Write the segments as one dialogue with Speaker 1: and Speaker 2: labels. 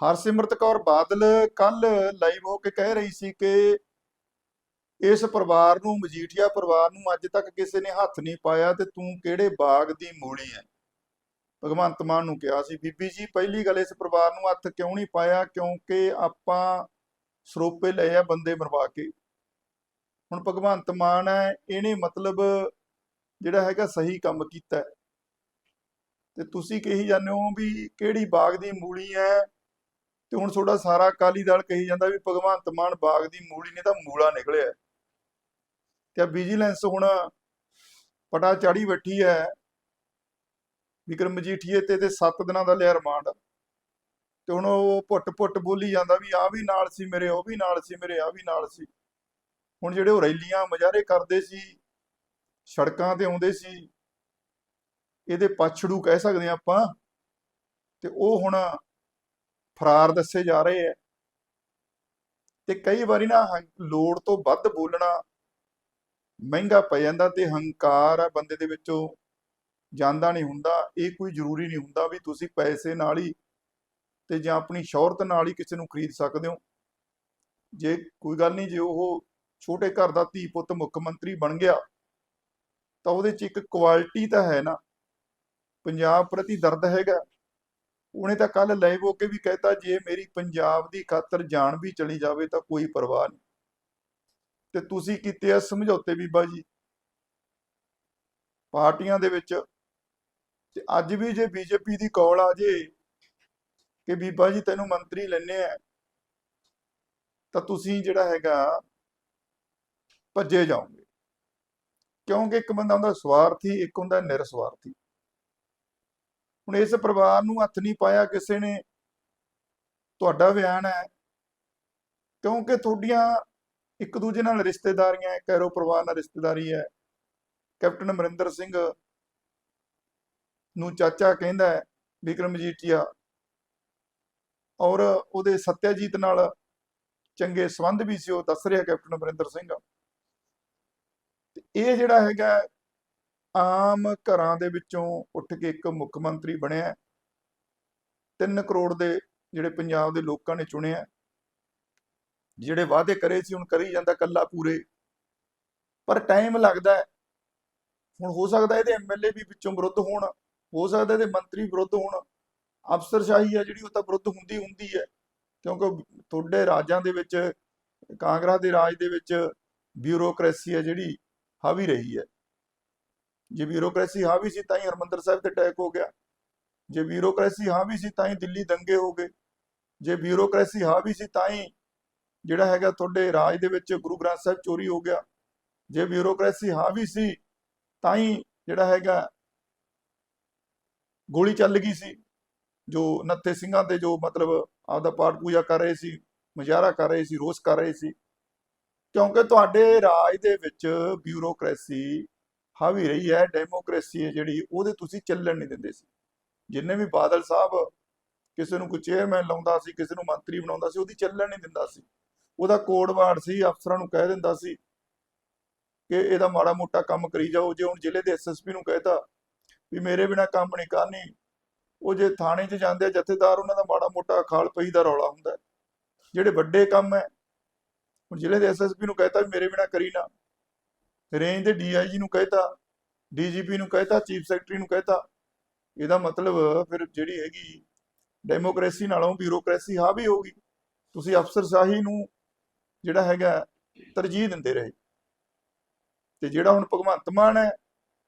Speaker 1: ਹਰਸਿਮਰਤ ਕੌਰ ਬਾਦਲ ਕੱਲ ਲਾਈਵ ਹੋ ਕੇ ਕਹਿ ਰਹੀ ਸੀ ਕਿ ਇਸ ਪਰਿਵਾਰ ਨੂੰ, ਮਜੀਠੀਆ ਪਰਿਵਾਰ ਨੂੰ ਅੱਜ ਤੱਕ ਕਿਸੇ ਨੇ ਹੱਥ ਨਹੀਂ ਪਾਇਆ ਤੇ ਤੂੰ ਕਿਹੜੇ ਬਾਗ ਦੀ ਮੂਲੀ ਹੈ ਭਗਵੰਤ ਮਾਨ ਨੂੰ ਕਿਹਾ ਸੀ, ਬੀਬੀ ਜੀ, ਪਹਿਲੀ ਗੱਲ ਇਸ ਪਰਿਵਾਰ ਨੂੰ ਹੱਥ ਕਿਉਂ ਨਹੀਂ ਪਾਇਆ? ਕਿਉਂਕਿ ਆਪਾਂ ਸਰੋਪੇ ਲਏ ਆ ਬੰਦੇ ਮਰਵਾ ਕੇ। ਹੁਣ ਭਗਵੰਤ ਮਾਨ ਹੈ ਇਹਨੇ ਮਤਲਬ ਜਿਹੜਾ ਹੈਗਾ ਸਹੀ ਕੰਮ ਕੀਤਾ ਤੇ ਤੁਸੀਂ ਕਹੀ ਜਾਂਦੇ ਹੋ ਵੀ ਕਿਹੜੀ ਬਾਗ ਦੀ ਮੂਲੀ ਹੈ ਤੇ ਹੁਣ ਤੁਹਾਡਾ ਸਾਰਾ ਅਕਾਲੀ ਦਲ ਕਹੀ ਜਾਂਦਾ ਵੀ ਭਗਵੰਤ ਮਾਨ ਬਾਗ ਦੀ ਮੂਲੀ ਨੇ ਤਾਂ ਮੂਲਾ ਨਿਕਲਿਆ। ਤੇ ਆ ਵਿਜੀਲੈਂਸ ਹੁਣ ਪਟਾ ਚਾੜੀ ਬੈਠੀ ਹੈ। ਵਿਕਰਮ ਮਜੀਠੀਏ ਤੇ ਤੇ 7 ਦਿਨਾਂ ਦਾ ਲਿਆ ਰਿਮਾਂਡ। ਤੇ ਹੁਣ ਉਹ ਪੁੱਟ ਪੁੱਟ ਬੋਲੀ ਜਾਂਦਾ ਵੀ ਆ ਵੀ ਨਾਲ ਸੀ ਮੇਰੇ, ਉਹ ਵੀ ਨਾਲ ਸੀ ਮੇਰੇ ਆ ਵੀ ਨਾਲ ਸੀ। ਹੁਣ ਜਿਹੜੇ ਉਹ ਰੈਲੀਆਂ ਮੁਜ਼ਾਹਰੇ ਕਰਦੇ ਸੀ, ਸੜਕਾਂ ਤੇ ਆਉਂਦੇ ਸੀ, ਇਹਦੇ ਪਛੜੂ ਕਹਿ ਸਕਦੇ ਹਾਂ ਆਪਾਂ। ਤੇ ਉਹ ਹੁਣ ਫਰਾਰ ਦੱਸੇ ਜਾ ਰਹੇ ਐ। ਤੇ ਕਈ ਵਾਰੀ ਨਾ ਹੰ- ਲੋੜ ਤੋਂ ਵੱਧ ਬੋਲਣਾ ਮਹਿੰਗਾ ਪੈ ਜਾਂਦਾ ਤੇ ਹੰਕਾਰ ਆ ਬੰਦੇ ਦੇ ਵਿੱਚੋਂ ਜਾਂਦਾ ਨਹੀਂ ਹੁੰਦਾ। ਇਹ ਕੋਈ ਜ਼ਰੂਰੀ ਨਹੀਂ ਹੁੰਦਾ ਵੀ ਤੁਸੀਂ ਪੈਸੇ ਨਾਲ ਹੀ ਤੇ ਜਾਂ ਆਪਣੀ ਸ਼ੌਹਰਤ ਨਾਲ ਹੀ ਕਿਸੇ ਨੂੰ ਖਰੀਦ ਸਕਦੇ ਹੋ। ਜੇ ਕੋਈ ਗੱਲ ਨਹੀਂ, ਜੇ ਉਹ ਛੋਟੇ ਘਰ ਦਾ ਧੀ ਪੁੱਤ ਮੁੱਖ ਮੰਤਰੀ ਬਣ ਗਿਆ, ਤਾਂ ਉਹਦੇ 'ਚ ਇੱਕ ਕੁਆਲਿਟੀ ਤਾਂ ਹੈ ਨਾ। ਪੰਜਾਬ ਪ੍ਰਤੀ ਦਰਦ ਹੈਗਾ। ਉਹਨੇ ਤਾਂ ਕੱਲ ਲਾਈਵ ਹੋ ਕੇ ਵੀ ਕਹਿਤਾ, ਜੇ ਮੇਰੀ ਪੰਜਾਬ ਦੀ ਖਾਤਰ ਜਾਨ ਵੀ ਚਲੀ ਜਾਵੇ ਤਾਂ ਕੋਈ ਪਰਵਾਹ ਨਹੀਂ। ਤੇ ਤੁਸੀਂ ਕੀਤੇ ਆ ਸਮਝੌਤੇ ਬੀਬਾ ਜੀ। ਪਾਰਟੀਆਂ ਦੇ ਵਿੱਚ ਤੇ ਅੱਜ ਵੀ ਜੇ ਬੀਜੇਪੀ ਦੀ ਕੌਲ ਆ ਜੇ ਕਿ ਬੀਬਾ ਜੀ ਤੈਨੂੰ ਮੰਤਰੀ ਲੈਣੇ ਆ, ਤਾਂ ਤੁਸੀਂ ਜਿਹੜਾ ਹੈਗਾ ਭੱਜੇ ਜਾਓਗੇ। ਕਿਉਂਕਿ ਇੱਕ ਬੰਦਾ ਹੁੰਦਾ ਸਵਾਰਥੀ, ਇੱਕ ਹੁੰਦਾ ਨਿਰਸਵਾਰਥੀ। ਹੁਣ ਇਸ ਪਰਿਵਾਰ ਨੂੰ ਹੱਥ ਨਹੀਂ ਪਾਇਆ ਕਿਸੇ ਨੇ, ਤੁਹਾਡਾ ਬਿਆਨ ਹੈ। ਕਿਉਂਕਿ ਤੁਹਾਡੀਆਂ ਇੱਕ ਦੂਜੇ ਨਾਲ ਰਿਸ਼ਤੇਦਾਰੀਆਂ ਹੈ ਕੈਰੋ ਪਰਿਵਾਰ ਨਾਲ ਰਿਸ਼ਤੇਦਾਰੀ ਹੈ। ਕੈਪਟਨ ਅਮਰਿੰਦਰ ਸਿੰਘ ਨੂੰ ਚਾਚਾ ਕਹਿੰਦਾ ਹੈ ਵਿਕਰਮ ਮਜੀਠੀਆ ਔਰ ਉਹਦੇ ਸਤਿਆਜੀਤ ਨਾਲ ਚੰਗੇ ਸੰਬੰਧ ਵੀ ਸੀ, ਉਹ ਦੱਸ ਰਿਹਾ ਕੈਪਟਨ ਅਮਰਿੰਦਰ ਸਿੰਘ। ਤੇ ਇਹ ਜਿਹੜਾ ਹੈਗਾ ਆਮ ਘਰਾਂ ਦੇ ਵਿੱਚੋਂ ਉੱਠ ਕੇ ਇੱਕ ਮੁੱਖ ਮੰਤਰੀ ਬਣਿਆ 3 ਕਰੋੜ ਦੇ ਜਿਹੜੇ ਪੰਜਾਬ ਦੇ ਲੋਕਾਂ ਨੇ ਚੁਣਿਆ ਜਿਹੜੇ ਵਾਅਦੇ ਕਰੇ ਸੀ, ਹੁਣ ਕਰੀ ਜਾਂਦਾ ਕੱਲਾ ਪੂਰੇ। ਪਰ ਟਾਈਮ ਲੱਗਦਾ ਹੁਣ ਹੋ ਸਕਦਾ ਇਹਦੇ ਐਮਐਲਏ ਵੀ ਵਿੱਚੋਂ ਵਿਰੁੱਧ ਹੋਣ, ਹੋ ਸਕਦਾ ਇਹਦੇ ਮੰਤਰੀ ਵਿਰੁੱਧ ਹੋਣ। ਅਫਸਰਸ਼ਾਹੀ ਹੈ ਜਿਹੜੀ, ਉਹ ਤਾਂ ਵਿਰੁੱਧ ਹੁੰਦੀ ਹੁੰਦੀ ਹੈ। ਕਿਉਂਕਿ ਤੁਹਾਡੇ ਰਾਜਾਂ ਦੇ ਵਿੱਚ, ਕਾਂਗਰਸ ਦੇ ਰਾਜ ਦੇ ਵਿੱਚ ਬਿਊਰੋਕ੍ਰੇਸੀ ਹੈ ਜਿਹੜੀ, ਹਾਵੀ ਰਹੀ ਹੈ। ਜੇ ਬਿਊਰੋਕ੍ਰੇਸੀ ਹਾਵੀ ਸੀ ਤਾਂ ਹੀ ਹਰਮੰਦਰ ਸਾਹਿਬ ਤੇ ਅਟੈਕ ਹੋ ਗਿਆ। ਜੇ ਬਿਊਰੋਕ੍ਰੇਸੀ ਹਾਵੀ ਸੀ ਤਾਂ ਹੀ ਦਿੱਲੀ ਦੰਗੇ ਹੋ ਗਏ। ਜੇ ਬਿਊਰੋਕ੍ਰੇਸੀ ਹਾਵੀ ਸੀ ਤਾਂ ਹੀ ਜਿਹੜਾ ਹੈਗਾ ਤੁਹਾਡੇ ਰਾਜ ਦੇ ਵਿੱਚ ਗੁਰੂ ਗ੍ਰੰਥ ਸਾਹਿਬ ਚੋਰੀ ਹੋ ਗਿਆ। ਜੇ ਬਿਊਰੋਕ੍ਰੇਸੀ ਹਾਵੀ ਸੀ ਤਾਂ ਹੀ ਜਿਹੜਾ ਹੈਗਾ ਗੋਲੀ ਚੱਲ ਗਈ ਸੀ। ਜੋ ਨੱਥੇ ਸਿੰਘਾਂ ਤੇ ਜੋ ਮਤਲਬ ਆਪਦਾ ਪਾਠ ਪੂਜਾ ਕਰ ਰਹੇ ਸੀ, ਮੁਜ਼ਾਹਰਾ ਕਰ ਰਹੇ ਸੀ, ਰੋਸ ਕਰ ਰਹੇ ਸੀ। ਕਿਉਂਕਿ ਤੁਹਾਡੇ ਰਾਜ ਦੇ ਵਿੱਚ ਬਿਊਰੋਕ੍ਰੇਸੀ ਹਾਵੀ ਰਹੀ ਹੈ ਡੈਮੋਕ੍ਰੇਸੀ ਹੈ ਜਿਹੜੀ, ਉਹਦੇ ਤੁਸੀਂ ਚੱਲਣ ਨਹੀਂ ਦਿੰਦੇ ਸੀ। ਜਿੰਨੇ ਵੀ ਬਾਦਲ ਸਾਹਿਬ ਕਿਸੇ ਨੂੰ ਕੋਈ ਚੇਅਰਮੈਨ ਲਾਉਂਦਾ ਸੀ, ਕਿਸੇ ਨੂੰ ਮੰਤਰੀ ਬਣਾਉਂਦਾ ਸੀ, ਉਹਦੀ ਚੱਲਣ ਨਹੀਂ ਦਿੰਦਾ ਸੀ। ਉਹਦਾ ਕੋਡ ਵਾਰਡ ਸੀ, ਅਫਸਰਾਂ ਨੂੰ ਕਹਿ ਦਿੰਦਾ ਸੀ ਕਿ ਇਹਦਾ ਮਾੜਾ ਮੋਟਾ ਕੰਮ ਕਰੀ ਜਾਓ। ਜੇ ਹੁਣ ਜ਼ਿਲ੍ਹੇ ਦੇ ਐਸਐਸਪੀ ਨੂੰ ਕਹਿਤਾ ਵੀ ਮੇਰੇ ਬਿਨਾ ਕੰਮ ਨਹੀਂ ਕਰਨੀ, ਉਹ ਜੇ ਥਾਣੇ 'ਚ ਜਾਂਦੇ ਆ, ਜਥੇਦਾਰ ਉਹਨਾਂ ਦਾ ਮਾੜਾ ਮੋਟਾ ਖਾਲ ਪਈ ਦਾ ਰੌਲਾ ਹੁੰਦਾ। ਜਿਹੜੇ ਵੱਡੇ ਕੰਮ ਹੈ, ਹੁਣ ਜ਼ਿਲ੍ਹੇ ਦੇ ਐਸਐਸਪੀ ਨੂੰ ਕਹਿਤਾ ਵੀ ਮੇਰੇ ਬਿਨਾ ਕਰੀ ਨਾ। ਰੇਂਜ ਦੇ ਡੀਆਈਜੀ ਨੂੰ ਕਹਿਤਾ ਡੀਜੀਪੀ ਨੂੰ ਕਹਿਤਾ, ਚੀਫ ਸੈਕਟਰੀ ਨੂੰ ਕਹਿਤਾ। ਇਹਦਾ ਮਤਲਬ ਫਿਰ ਜਿਹੜੀ ਹੈਗੀ ਡੈਮੋਕ੍ਰੇਸੀ ਨਾਲੋਂ ਬਿਊਰੋਕ੍ਰੇਸੀ ਹਾਵੀ ਹੋਗੀ ਤੁਸੀਂ ਅਫਸਰਸ਼ਾਹੀ ਨੂੰ ਜਿਹੜਾ ਹੈਗਾ ਤਰਜੀਹ ਦਿੰਦੇ ਰਹੇ। ਤੇ ਜਿਹੜਾ ਹੁਣ ਭਗਵੰਤ ਮਾਨ ਹੈ,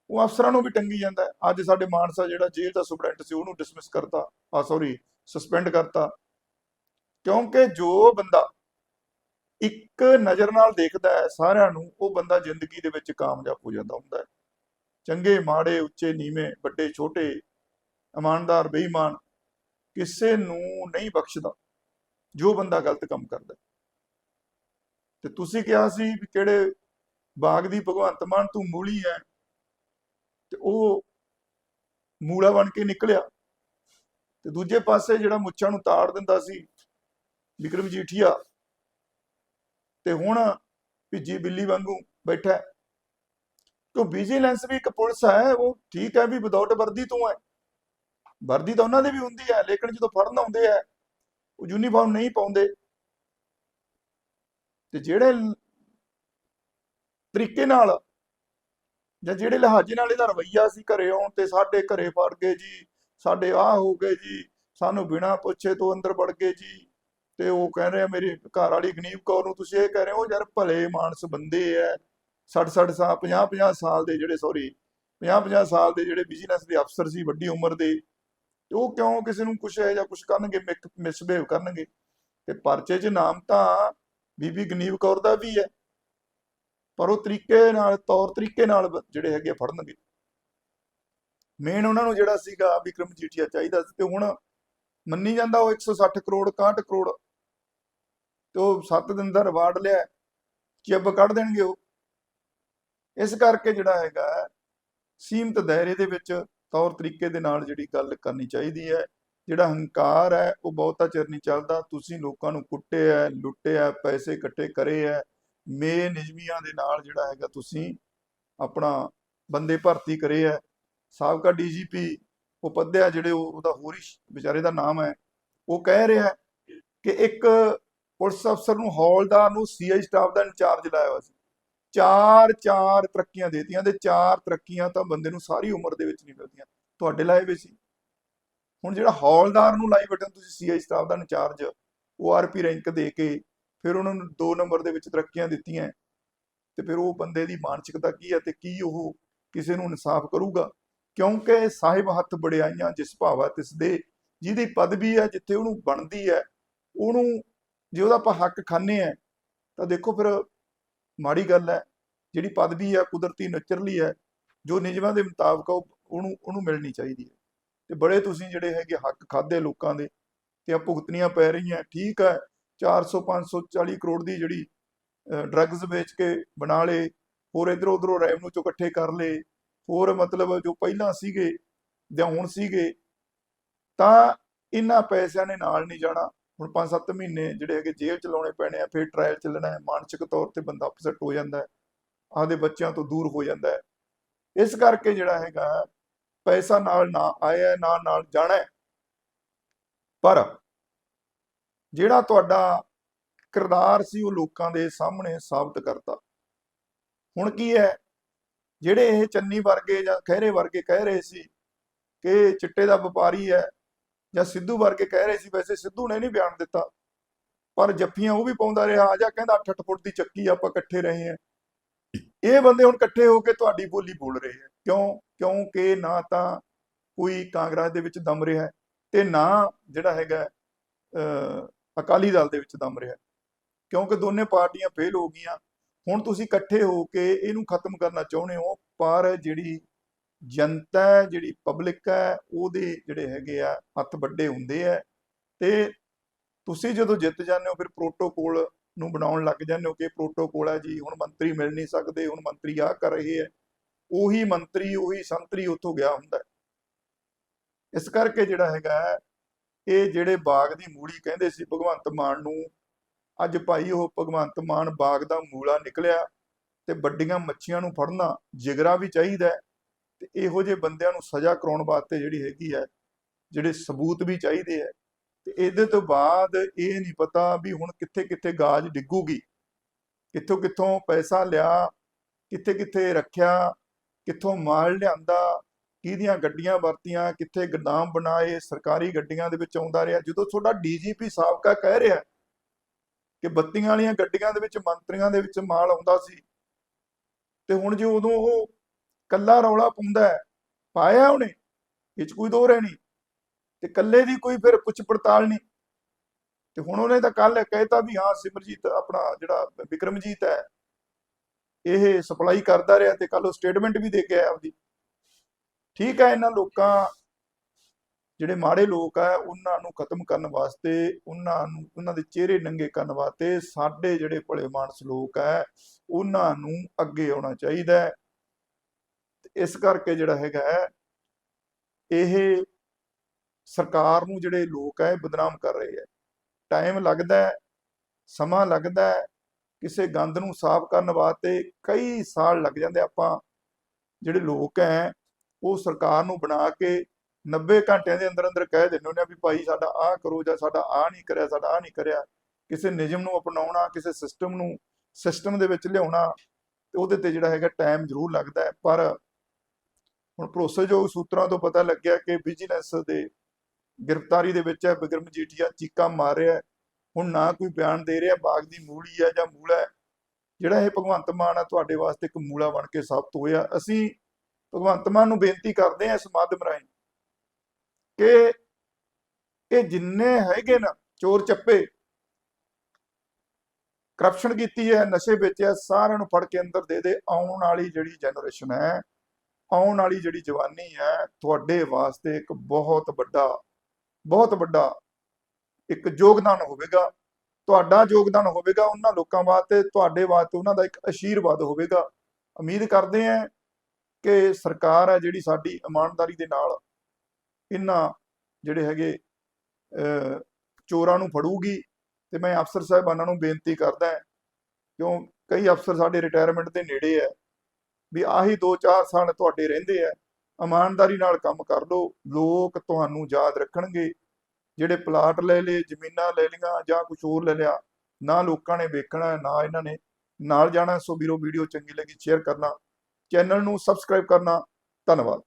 Speaker 1: ਉਹ ਅਫਸਰਾਂ ਨੂੰ ਵੀ ਟੰਗੀ ਜਾਂਦਾ ਅੱਜ ਸਾਡੇ ਮਾਨਸਾ ਜਿਹੜਾ ਜੇਲ੍ਹ ਦਾ ਸੁਪਰਡੈਂਟ ਸੀ, ਉਹਨੂੰ ਡਿਸਮਿਸ ਕਰਤਾ। ਆ ਸੌਰੀ ਸਸਪੈਂਡ ਕਰਤਾ। ਕਿਉਂਕਿ ਜੋ ਬੰਦਾ ਇੱਕ ਨਜ਼ਰ ਨਾਲ ਦੇਖਦਾ ਹੈ, ਸਾਰਿਆਂ ਨੂੰ ਉਹ ਬੰਦਾ ਜ਼ਿੰਦਗੀ ਦੇ ਵਿੱਚ ਕਾਮਯਾਬ ਹੋ ਜਾਂਦਾ ਹੁੰਦਾ ਹੈ। ਚੰਗੇ, ਮਾੜੇ, ਉੱਚੇ, ਨੀਵੇਂ, ਵੱਡੇ, ਛੋਟੇ, ਇਮਾਨਦਾਰ, ਬੇਈਮਾਨ ਕਿਸੇ ਨੂੰ ਨਹੀਂ ਬਖਸ਼ਦਾ, ਜੋ ਬੰਦਾ ਗਲਤ ਕੰਮ ਕਰਦਾ ਤੇ ਤੁਸੀਂ ਕਿਹਾ ਸੀ ਵੀ ਕਿਹੜੇ ਬਾਗ ਦੀ ਭਗਵੰਤ ਮਾਨ ਤੂੰ ਮੂਲੀ ਹੈ, ਤੇ ਉਹ ਮੂਲਾ ਬਣ ਕੇ ਨਿਕਲਿਆ। ਤੇ ਦੂਜੇ ਪਾਸੇ ਜਿਹੜਾ ਮੁੱਛਾਂ ਨੂੰ ਤਾੜ ਦਿੰਦਾ ਸੀ ਵਿਕਰਮ ਜੀਠੀਆ ਤੇ ਹੁਣ ਭਿੱਜੀ ਬਿੱਲੀ ਵਾਂਗੂ ਬੈਠਾ ਕਿਉਂ ਵਿਜੀਲੈਂਸ ਵੀ ਇੱਕ ਪੁਲਿਸ ਹੈ, ਉਹ ਠੀਕ ਹੈ ਵੀ ਵਿਦਆਊਟ ਵਰਦੀ ਤੋਂ ਹੈ। ਵਰਦੀ ਤਾਂ ਉਹਨਾਂ ਦੀ ਵੀ ਹੁੰਦੀ ਹੈ, ਲੇਕਿਨ ਜਦੋਂ ਫੜਨ ਆਉਂਦੇ ਆ ਉਹ ਯੂਨੀਫਾਰਮ ਨਹੀਂ ਪਾਉਂਦੇ। ਤੇ ਜਿਹੜੇ ਤਰੀਕੇ ਨਾਲ ਜਾਂ ਜਿਹੜੇ ਲਿਹਾਜ਼ੇ ਨਾਲ ਇਹਦਾ ਰਵਈਆ ਸੀ ਘਰੇ ਆਉਣ ਤੇ ਸਾਡੇ ਘਰੇ ਫੜ ਗਏ ਜੀ, ਸਾਡੇ ਆਹ ਹੋ ਗਏ ਜੀ, ਸਾਨੂੰ ਬਿਨਾਂ ਪੁੱਛੇ ਤੋਂ ਅੰਦਰ ਵੜ ਗਏ ਜੀ ਤੇ ਉਹ ਕਹਿ ਰਹੇ ਆ ਮੇਰੀ ਘਰ ਵਾਲੀ ਗਨੀਵ ਕੌਰ ਨੂੰ ਤੁਸੀਂ ਇਹ ਕਹਿ ਰਹੇ ਹੋ, ਯਾਰ ਭਲੇ ਮਾਨਸ ਬੰਦੇ ਐ। 60 60 ਸਾਲ 50 50 ਸਾਲ ਦੇ ਜਿਹੜੇ ਸੌਰੀ 50 50 ਸਾਲ ਦੇ ਜਿਹੜੇ ਬਿਜ਼ਨਸ ਦੇ ਅਫਸਰ ਸੀ ਵੱਡੀ ਉਮਰ ਦੇ ਉਹ ਕਿਉਂ ਕਿਸੇ ਨੂੰ ਕੁਛ ਹੈ ਜਾਂ ਕੁਛ ਕਰਨਗੇ ਮਿਸਬਿਹੇਵ ਕਰਨਗੇ? ਤੇ ਪਰਚੇ 'ਚ ਨਾਮ ਤਾਂ ਬੀਬੀ ਗਨੀਵ ਕੌਰ ਦਾ ਵੀ ਹੈ ਪਰ ਉਹ ਤਰੀਕੇ ਨਾਲ, ਤੌਰ ਤਰੀਕੇ ਨਾਲ ਜਿਹੜੇ ਹੈਗੇ ਆ, ਫੜਨਗੇ। ਮੇਨ ਉਹਨਾਂ ਨੂੰ ਜਿਹੜਾ ਸੀਗਾ ਵਿਕਰਮ ਜੀਠੀਆ ਚਾਹੀਦਾ ਸੀ, ਤੇ ਹੁਣ ਮੰਨੀ ਜਾਂਦਾ ਉਹ 160 ਕਰੋੜ 61 ਕਰੋੜ ਤੇ ਉਹ 7 ਦਿਨ ਦਾ ਰਿਵਾਰਡ ਲਿਆ, ਚਿੱਬ ਕੱਢ ਦੇਣਗੇ ਉਹ। ਇਸ ਕਰਕੇ ਜਿਹੜਾ ਹੈਗਾ, ਸੀਮਤ ਦਾਇਰੇ ਦੇ ਵਿੱਚ ਤੌਰ ਤਰੀਕੇ ਦੇ ਨਾਲ ਜਿਹੜੀ ਗੱਲ ਕਰਨੀ ਚਾਹੀਦੀ ਹੈ, ਜਿਹੜਾ ਹੰਕਾਰ ਹੈ, ਉਹ ਬਹੁਤਾ ਚਿਰ ਨਹੀਂ ਚੱਲਦਾ। ਤੁਸੀਂ ਲੋਕਾਂ ਨੂੰ ਕੁੱਟਿਆ ਲੁੱਟਿਆ ਪੈਸੇ ਇਕੱਠੇ ਕਰੇ ਹੈ ਮੇ ਨਿਜਮੀਆਂ ਦੇ ਨਾਲ ਜਿਹੜਾ ਹੈਗਾ ਤੁਸੀਂ ਆਪਣਾ ਬੰਦੇ ਭਰਤੀ ਕਰੇ ਹੈ। ਸਾਬਕਾ ਡੀਜੀਪੀ ਉਪੱਧਿਆ ਜਿਹੜੇ ਉਹ- ਉਹਦਾ ਹੋਰ ਹੀ ਵਿਚਾਰੇ ਦਾ ਨਾਮ ਹੈ, ਉਹ ਕਹਿ ਰਿਹਾ ਕਿ ਇੱਕ ਪੁਲਿਸ ਅਫਸਰ ਨੂੰ ਹੌਲਦਾਰ ਨੂੰ ਸੀਆਈ ਸਟਾਫ ਦਾ ਇੰਚਾਰਜ ਲਾਇਆ ਹੋਇਆ ਸੀ। ਚਾਰ ਚਾਰ ਤਰੱਕੀਆਂ ਦੇਤੀਆਂ ਤੇ ਚਾਰ ਤਰੱਕੀਆਂ ਤਾਂ ਬੰਦੇ ਨੂੰ ਸਾਰੀ ਉਮਰ ਦੇ ਵਿੱਚ ਨਹੀਂ ਮਿਲਦੀਆਂ। ਤੁਹਾਡੇ ਲਾਏ ਵੇ ਸੀ। ਹੁਣ ਜਿਹੜਾ ਹੌਲਦਾਰ ਨੂੰ ਲਾਈ ਬਟਨ ਤੁਸੀਂ ਸੀਆਈ ਸਟਾਫ ਦਾ ਇੰਚਾਰਜ, ਉਹ ਰੈਂਕ ਦੇ ਕੇ ਫਿਰ ਉਹਨਾਂ ਨੂੰ 2 ਨੰਬਰ ਦੇ ਵਿੱਚ ਤਰੱਕੀਆਂ ਦਿੱਤੀਆਂ। ਤੇ ਫਿਰ ਉਹ ਬੰਦੇ ਦੀ ਮਾਨਸਿਕਤਾ ਕੀ ਹੈ ਤੇ ਕੀ ਉਹ ਕਿਸੇ ਨੂੰ ਇਨਸਾਫ ਕਰੂਗਾ? ਕਿਉਂਕਿ ਸਾਹਿਬ ਹੱਥ ਬੜਿਆਈਆਂ ਜਿਸ ਭਾਵਾ ਤਿਸ ਦੇ ਜਿਹਦੀ ਪਦਵੀ ਹੈ, ਜਿੱਥੇ ਉਹਨੂੰ ਬਣਦੀ ਹੈ, ਉਹਨੂੰ ਜੇ ਉਹਦਾ ਆਪਾਂ ਹੱਕ ਖਾਣੇ ਆ ਤਾਂ ਦੇਖੋ ਫਿਰ ਮਾੜੀ ਗੱਲ ਹੈ, ਜਿਹੜੀ ਪਦਵੀ ਹੈ, ਕੁਦਰਤੀ, ਨਚਰਲੀ ਹੈ, ਜੋ ਨਿਯਮਾਂ ਦੇ ਮੁਤਾਬਕ ਉਹਨੂੰ ਉਹਨੂੰ ਮਿਲਣੀ ਚਾਹੀਦੀ ਹੈ। ਤੇ ਬੜੇ ਤੁਸੀਂ ਜਿਹੜੇ ਹੈਗੇ ਹੱਕ ਖਾਦੇ ਲੋਕਾਂ ਦੇ, ਤੇ ਆ ਭੁਗਤਣੀਆਂ ਪੈ ਰਹੀਆਂ, ਠੀਕ ਹੈ 400 540 ਕਰੋੜ ਦੀ ਜਿਹੜੀ ਡਰੱਗਸ ਵੇਚ ਕੇ ਬਣਾ ਲਏ, ਹੋਰ ਇਧਰ ਉਧਰੋਂ ਰੈਵਨਿਊ ਚੋਂ ਇਕੱਠੇ ਕਰ ਲਏ, ਹੋਰ ਮਤਲਬ ਜੋ ਪਹਿਲਾਂ ਸੀਗੇ, ਜਾਂ ਹੁਣ ਸੀਗੇ, ਤਾਂ ਇਹਨਾਂ ਪੈਸਿਆਂ ਨੇ ਨਾਲ ਨਹੀਂ ਜਾਣਾ। ਹੁਣ 5-7 ਮਹੀਨੇ ਜਿਹੜੇ ਹੈਗੇ ਜੇਲ੍ਹ ਚ ਲਾਉਣੇ ਪੈਣੇ ਆ, ਫਿਰ ਟ੍ਰਾਇਲ ਚੱਲਣਾ ਹੈ, ਮਾਨਸਿਕ ਤੌਰ ਤੇ ਬੰਦਾ ਅਪਸੈਟ ਹੋ ਜਾਂਦਾ ਹੈ, ਆਪਦੇ ਬੱਚਿਆਂ ਤੋਂ ਦੂਰ ਹੋ ਜਾਂਦਾ ਹੈ। ਇਸ ਕਰਕੇ ਜਿਹੜਾ ਹੈਗਾ, ਪੈਸਾ ਨਾਲ ਨਾ ਆਇਆ ਨਾ ਨਾਲ ਜਾਣਾ ਪਰ ਜਿਹੜਾ ਤੁਹਾਡਾ ਕਿਰਦਾਰ ਸੀ, ਉਹ ਲੋਕਾਂ ਦੇ ਸਾਹਮਣੇ ਸਾਬਤ ਕਰਤਾ। ਹੁਣ ਕੀ ਹੈ, ਜਿਹੜੇ ਇਹ ਚੰਨੀ ਵਰਗੇ ਜਾਂ ਖਹਿਰੇ ਵਰਗੇ ਕਹਿ ਰਹੇ ਸੀ ਕਿ ਚਿੱਟੇ ਦਾ ਵਪਾਰੀ ਹੈ ਜਾਂ ਸਿੱਧੂ ਵਰਗੇ ਕਹਿ ਰਹੇ ਸੀ ਵੈਸੇ ਸਿੱਧੂ ਨੇ ਨਹੀਂ ਬਿਆਨ ਦਿੱਤਾ। ਪਰ ਜੱਫੀਆਂ ਉਹ ਵੀ ਪਾਉਂਦਾ ਰਿਹਾ ਆ ਜਾ ਕਹਿੰਦਾ 8-8 ਫੁੱਟ ਦੀ ਚੱਕੀ ਆਪਾਂ ਇਕੱਠੇ ਰਹੇ ਹਾਂ। ਇਹ ਬੰਦੇ ਹੁਣ ਇਕੱਠੇ ਹੋ ਕੇ ਤੁਹਾਡੀ ਬੋਲੀ ਬੋਲ ਰਹੇ ਹੈ ਕਿਉਂ? ਕਿਉਂਕਿ ਨਾ ਤਾਂ ਕੋਈ ਕਾਂਗਰਸ ਦੇ ਵਿੱਚ ਦਮ ਰਿਹਾ ਤੇ ਨਾ ਜਿਹੜਾ ਹੈਗਾ ਅਹ, ਅਕਾਲੀ ਦਲ ਦੇ ਵਿੱਚ ਦਮ ਰਿਹਾ। ਕਿਉਂਕਿ ਦੋਨੇ ਪਾਰਟੀਆਂ ਫੇਲ ਹੋ ਗਈਆਂ। ਹੁਣ ਤੁਸੀਂ ਇਕੱਠੇ ਹੋ ਕੇ ਇਹਨੂੰ ਖਤਮ ਕਰਨਾ ਚਾਹੁੰਦੇ ਹੋ ਪਰ ਜਿਹੜੀ ਜਨਤਾ ਜਿਹੜੀ ਪਬਲਿਕ ਹੈ ਉਹਦੇ ਜਿਹੜੇ ਹੈਗੇ ਆ ਹੱਥ ਵੱਡੇ ਹੁੰਦੇ ਆ। ਤੇ ਤੁਸੀਂ ਜਦੋਂ ਜਿੱਤ ਜਾਂਦੇ ਹੋ ਫਿਰ ਪ੍ਰੋਟੋਕੋਲ ਨੂੰ ਬਣਾਉਣ ਲੱਗ ਜਾਂਦੇ ਹੋ ਕਿ ਪ੍ਰੋਟੋਕੋਲ ਹੈ ਜੀ ਹੁਣ ਮੰਤਰੀ ਮਿਲ ਨਹੀਂ ਸਕਦੇ ਹੁਣ ਮੰਤਰੀ ਆ ਕਰ ਰਹੇ ਹੈ ਉਹੀ ਮੰਤਰੀ ਉਹੀ ਸੰਤਰੀ ਉੱਥੋਂ ਗਿਆ ਹੁੰਦਾ। ਇਸ ਕਰਕੇ ਜਿਹੜਾ ਹੈਗਾ ਹੈ, ਇਹ ਜਿਹੜੇ ਬਾਗ ਦੀ ਮੂੜੀ ਕਹਿੰਦੇ ਸੀ ਭਗਵੰਤ ਮਾਨ ਨੂੰ ਅੱਜ ਭਾਈ ਉਹ ਭਗਵੰਤ ਮਾਨ ਬਾਗ ਦਾ ਮੂਲਾ ਨਿਕਲਿਆ ਤੇ ਵੱਡੀਆਂ ਮੱਛੀਆਂ ਨੂੰ ਫੜਨਾ ਜਿਗਰਾ ਵੀ ਚਾਹੀਦਾ ਤੇ ਇਹੋ ਜਿਹੇ ਬੰਦਿਆਂ ਨੂੰ ਸਜ਼ਾ ਕਰਾਉਣ ਵਾਸਤੇ ਜਿਹੜੀ ਹੈਗੀ ਹੈ ਜਿਹੜੇ ਸਬੂਤ ਵੀ ਚਾਹੀਦੇ ਹੈ ਤੇ ਇਹਦੇ ਤੋਂ ਬਾਅਦ ਇਹ ਨਹੀਂ ਪਤਾ ਵੀ ਹੁਣ ਕਿੱਥੇ ਕਿੱਥੇ ਗਾਜ ਡਿੱਗੂਗੀ, ਕਿੱਥੋਂ ਕਿੱਥੋਂ ਪੈਸਾ ਲਿਆ, ਕਿੱਥੇ ਕਿੱਥੇ ਰੱਖਿਆ, ਕਿੱਥੋਂ ਮਾਲ ਲਿਆਂਦਾ, ਕਿਹਦੀਆਂ ਗੱਡੀਆਂ ਵਰਤੀਆਂ, ਕਿੱਥੇ ਗਦਾਮ ਬਣਾਏ, ਸਰਕਾਰੀ ਗੱਡੀਆਂ ਦੇ ਵਿੱਚ ਆਉਂਦਾ ਰਿਹਾ, ਜਦੋਂ ਤੁਹਾਡਾ ਡੀਜੀਪੀ ਸਾਬਕਾ ਕਹਿ ਰਿਹਾ ਕਿ ਬੱਤੀਆਂ ਵਾਲੀਆਂ ਗੱਡੀਆਂ ਦੇ ਵਿੱਚ ਮੰਤਰੀਆਂ ਦੇ ਵਿੱਚ ਮਾਲ ਆਉਂਦਾ ਸੀ, ਤੇ ਹੁਣ ਜੇ ਉਦੋਂ ਉਹ ਕੱਲਾ ਰੌਲਾ ਪਾਉਂਦਾ ਹੈ, ਪਾਇਆ ਉਹਨੇ ਇਹ 'ਚ ਕੋਈ ਦੋ ਰਹਿ ਨਹੀਂ। ਤੇ ਕੱਲੇ ਦੀ ਕੋਈ ਫਿਰ ਪੁੱਛ ਪੜਤਾਲ ਨਹੀਂ। ਤੇ ਹੁਣ ਉਹਨੇ ਤਾਂ ਕੱਲ ਕਹਿਤਾ ਵੀ ਹਾਂ ਸਿਮਰਜੀਤ ਆਪਣਾ ਜਿਹੜਾ ਵਿਕਰਮਜੀਤ ਹੈ ਇਹ ਸਪਲਾਈ ਕਰਦਾ ਰਿਹਾ ਤੇ ਕੱਲ ਉਹ ਸਟੇਟਮੈਂਟ ਵੀ ਦੇ ਕੇ ਆਇਆ ਆਪਦੀ ਠੀਕ ਹੈ ਇਹਨਾਂ ਲੋਕਾਂ ਜਿਹੜੇ ਮਾੜੇ ਲੋਕ ਆ ਉਹਨਾਂ ਨੂੰ ਖਤਮ ਕਰਨ ਵਾਸਤੇ ਉਹਨਾਂ ਨੂੰ ਉਹਨਾਂ ਦੇ ਚਿਹਰੇ ਨੰਗੇ ਕਰਨ ਵਾਸਤੇ ਸਾਡੇ ਜਿਹੜੇ ਭਲੇ ਮਾਨਸ ਲੋਕ ਆ ਉਹਨਾਂ ਨੂੰ ਅੱਗੇ ਆਉਣਾ ਚਾਹੀਦਾ ਹੈ। ਇਸ ਕਰਕੇ ਜਿਹੜਾ ਹੈਗਾ ਇਹ ਸਰਕਾਰ ਨੂੰ ਜਿਹੜੇ ਲੋਕ ਹੈ ਬਦਨਾਮ ਕਰ ਰਹੇ ਹੈ। ਟਾਈਮ ਲੱਗਦਾ ਹੈ, ਸਮਾਂ ਲੱਗਦਾ ਹੈ, ਕਿਸੇ ਗੰਦ ਨੂੰ ਸਾਫ਼ ਕਰਨ ਵਾਸਤੇ ਕਈ ਸਾਲ ਲੱਗ ਜਾਂਦੇ ਆਪਾਂ। ਜਿਹੜੇ ਲੋਕ ਹੈ, ਉਹ ਸਰਕਾਰ ਨੂੰ ਬਣਾ ਕੇ 90 ਘੰਟਿਆਂ ਦੇ ਅੰਦਰ ਅੰਦਰ ਕਹਿ ਦਿੰਦੇ ਹੁੰਦੇ ਆ ਵੀ ਭਾਈ ਸਾਡਾ ਆਹ ਕਰੋ ਜਾਂ ਸਾਡਾ ਆਹ ਨਹੀਂ ਕਰਿਆ, ਸਾਡਾ ਆਹ ਨਹੀਂ ਕਰਿਆ। ਕਿਸੇ ਨਿਯਮ ਨੂੰ ਅਪਣਾਉਣਾ, ਕਿਸੇ ਸਿਸਟਮ ਨੂੰ ਸਿਸਟਮ ਦੇ ਵਿੱਚ ਲਿਆਉਣਾ ਤੇ ਉਹਦੇ ਤੇ ਜਿਹੜਾ ਹੈਗਾ ਟਾਈਮ ਜ਼ਰੂਰ ਲੱਗਦਾ ਪਰ ਹੁਣ ਭਰੋਸੇਯੋਗ ਸੂਤਰਾਂ ਤੋਂ ਪਤਾ ਲੱਗਿਆ ਕਿ ਵਿਜੀਲੈਂਸ ਦੇ ਗ੍ਰਿਫਤਾਰੀ ਦੇ ਵਿੱਚ ਹੈ ਬਿਕਰਮ ਜੀਠੀਆ ਚੀਕਾ ਮਾਰ ਰਿਹਾ ਹੁਣ ਨਾ ਕੋਈ ਬਿਆਨ ਦੇ ਰਿਹਾ, ਬਾਗ ਦੀ ਮੂਲੀ ਹੈ ਜਾਂ ਮੂਲਾ ਹੈ। ਜਿਹੜਾ ਇਹ ਭਗਵੰਤ ਮਾਨ ਆ, ਤੁਹਾਡੇ ਵਾਸਤੇ ਇੱਕ ਮੂਲਾ ਬਣ ਕੇ ਸਾਬਤ ਹੋਇਆ। ਅਸੀਂ ਭਗਵੰਤ ਮਾਨ ਨੂੰ ਬੇਨਤੀ ਕਰਦੇ ਹਾਂ ਇਸ ਮਾਧਿਅਮ ਰਾਹੀਂ ਕਿ ਇਹ ਜਿੰਨੇ ਹੈਗੇ ਨਾ ਚੋਰ ਚੱਪੇ ਕਰਪਸ਼ਨ ਕੀਤੀ ਹੈ, ਨਸ਼ੇ ਵੇਚਿਆ, ਸਾਰਿਆਂ ਨੂੰ ਫੜ ਕੇ ਅੰਦਰ ਦੇ ਦੇ, ਆਉਣ ਵਾਲੀ ਜਿਹੜੀ ਜਨਰੇਸ਼ਨ ਹੈ ਆਉਣ ਵਾਲੀ ਜਿਹੜੀ ਜਵਾਨੀ ਹੈ ਤੁਹਾਡੇ ਵਾਸਤੇ ਇੱਕ ਬਹੁਤ ਵੱਡਾ ਬਹੁਤ ਵੱਡਾ ਇੱਕ ਯੋਗਦਾਨ ਹੋਵੇਗਾ। ਤੁਹਾਡਾ ਯੋਗਦਾਨ ਹੋਵੇਗਾ ਉਹਨਾਂ ਲੋਕਾਂ ਵਾਸਤੇ ਤੁਹਾਡੇ ਵਾਸਤੇ ਉਹਨਾਂ ਦਾ ਇੱਕ ਅਸ਼ੀਰਵਾਦ ਹੋਵੇਗਾ। ਉਮੀਦ ਕਰਦੇ ਹਾਂ ਕਿ ਸਰਕਾਰ ਹੈ ਜਿਹੜੀ ਸਾਡੀ ਇਮਾਨਦਾਰੀ ਦੇ ਨਾਲ ਇਹਨਾਂ ਜਿਹੜੇ ਹੈਗੇ ਅਹ, ਚੋਰਾਂ ਨੂੰ ਫੜੂਗੀ। ਤੇ ਮੈਂ ਅਫਸਰ ਸਾਹਿਬਾਨਾਂ ਨੂੰ ਬੇਨਤੀ ਕਰਦਾ ਕਿਉਂ ਕਈ ਅਫਸਰ ਸਾਡੇ ਰਿਟਾਇਰਮੈਂਟ ਦੇ ਨੇੜੇ ਹੈ। ਵੀ ਆਹੀ 2-4 ਸਾਲ ਤੁਹਾਡੇ ਰਹਿੰਦੇ ਆ, ਇਮਾਨਦਾਰੀ ਨਾਲ ਕੰਮ ਕਰ ਲਓ, ਲੋਕ ਤੁਹਾਨੂੰ ਯਾਦ ਰੱਖਣਗੇ। ਜਿਹੜੇ ਪਲਾਟ ਲੈ ਲਏ, ਜ਼ਮੀਨਾਂ ਲੈ ਲਈਆਂ ਜਾਂ ਕੁਝ ਹੋਰ ਲੈ ਲਿਆ, ਨਾ ਲੋਕਾਂ ਨੇ ਵੇਖਣਾ, ਨਾ ਇਹਨਾਂ ਨੇ। ਨਾਲ ਜਾਣਾ, ਸੋ ਵੀਰੋ, ਵੀਡੀਓ ਚੰਗੀ ਲੱਗੀ ਸ਼ੇਅਰ ਕਰਨਾ ਚੈਨਲ ਨੂੰ ਸਬਸਕ੍ਰਾਈਬ ਕਰਨਾ। ਧੰਨਵਾਦ।